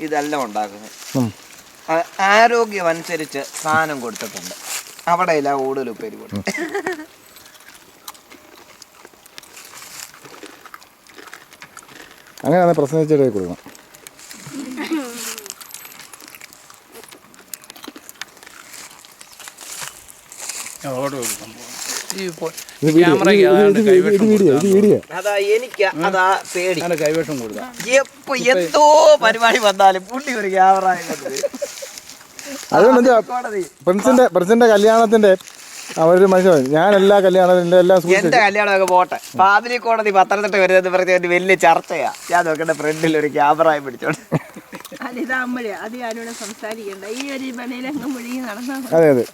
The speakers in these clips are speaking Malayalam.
ഇതെല്ലാം ഉണ്ടാക്കുന്നത്. ആരോഗ്യം അനുസരിച്ച് സാധനം കൊടുത്തിട്ടുണ്ട്. അവിടെ ഇല്ല കൂടുതൽ ഉപ്പേരി കൊടുത്തു. അങ്ങനെയാണ് പ്രസംഗിച്ചിട്ട് കൊടുക്കണം ഓട് കൊടുക്കാൻ പോകും ഈ പൊ- ഇത് വീഡിയോ ക്യാമറയ്ക്ക് ഇത് ആണ്ട് ഇത് ഇത് കൈവശം വീഡിയോ കൊടുക്കാം. എപ്പോ എന്തോ പരിപാടി വന്നാലും പുള്ളി ഒരു ക്യാമറ അതുകൊണ്ട് പ്രിൻസിന്റെ പ്രിൻസിന്റെ കല്യാണത്തിന്റെ അവരൊരു മനുഷ്യൻ ഞാൻ എല്ലാ കല്യാണത്തിന്റെ എല്ലാ എന്റെ കല്യാണമൊക്കെ പോട്ടെ. പാതിരി കോടതി പത്തനംതിട്ട വരുന്നത് പറഞ്ഞ ഒരു വലിയ ചർച്ചയാ. ഞാൻ നോക്കട്ടെ ഫ്രണ്ടിൽ ഒരു ക്യാമറ പിടിച്ചോണ്ട്. അത് ഞാനിവിടെ സംസാരിക്കണ്ട. ഈ ഒരു പണിയിലങ്ങ് മുഴുകി നടന്നാൽ അതെ.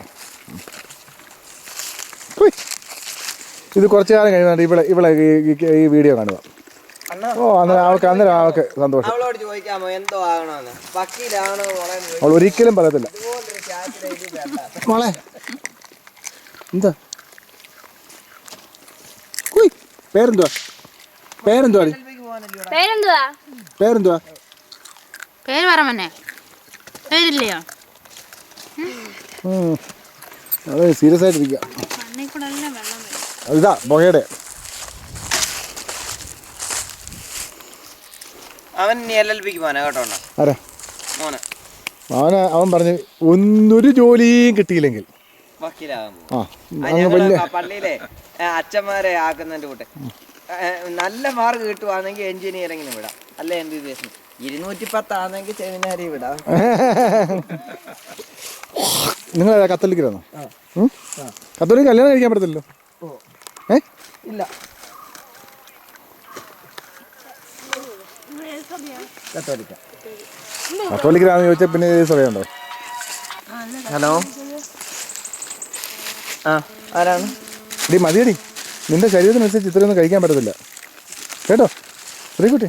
ഇത് കുറച്ച് കാലം കഴിയുന്നുണ്ട് ഇവിടെ ഇവിടെ ഈ- വീഡിയോ കാണുക. അണ്ണാ ഓ അന്നേരം അവൾക്ക് അന്നേരം അവൾക്ക് സന്തോഷം. അവളോട് ചോദിക്കാമോ എന്തോ ആകണമെന്ന് വക്കീലാണോ അവൾ ഒരിക്കലും പറയത്തില്ല. മോളെ എന്താ? ഉയ്. പേരെന്തുവാ? പേരെന്തുവാ പേരെന്തുവാ? പേരെന്തുവാ? പേര് പറ മോനെ. പേരില്ലയോ? സീരിയസ് ആയിട്ടിരിക്കുക ഇതാ പുകയുടെ അവൻ എൽ എൽ പിക്ക് പോനെ കേട്ടോ. ആരാ? മോനെ. അവന് അവൻ പറഞ്ഞു ഒന്നൊരു ജോലിയും കിട്ടിയില്ലെങ്കിൽ. ആ അങ്ങ് വലിയ പള്ളിയിലെ അച്ഛന്മാരെ ആക്കുന്നതിന്റെ കൂട്ടെ നല്ല മാർക്ക് കിട്ടുവാണെങ്കിൽ എഞ്ചിനീയറിങ്ങിന് വിടാം. അല്ല എം ബി ബി എസിന് ഇരുന്നൂറ്റി പത്താണെങ്കിൽ സെമിനാരി വിടാം. നിങ്ങൾ കത്തോലിക്കലാണോ? കത്തോലിക്ക് കല്യാണം കഴിക്കാൻ പറ്റത്തില്ലോ ഏ? ഇല്ല. കത്തോലിക്ക. കത്തോലിക്കലാണെന്ന് ചോദിച്ചാൽ പിന്നെ സമയമുണ്ടോ ഹലോ. ആ ആരാണ്? ഡി മതിയടി. നിന്റെ ശരീരത്തിനനുസരിച്ച് ഇത്രയൊന്നും കഴിക്കാൻ പറ്റത്തില്ല. കേട്ടോ? ശ്രീകുട്ടി.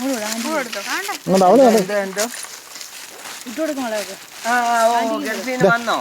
അങ്ങോട്ട് അവൾ ഇട്ട് കൊടുക്കും മുളക് ആ ആ, ഓ ഗൾഫിൽ നിന്ന് വന്നോ?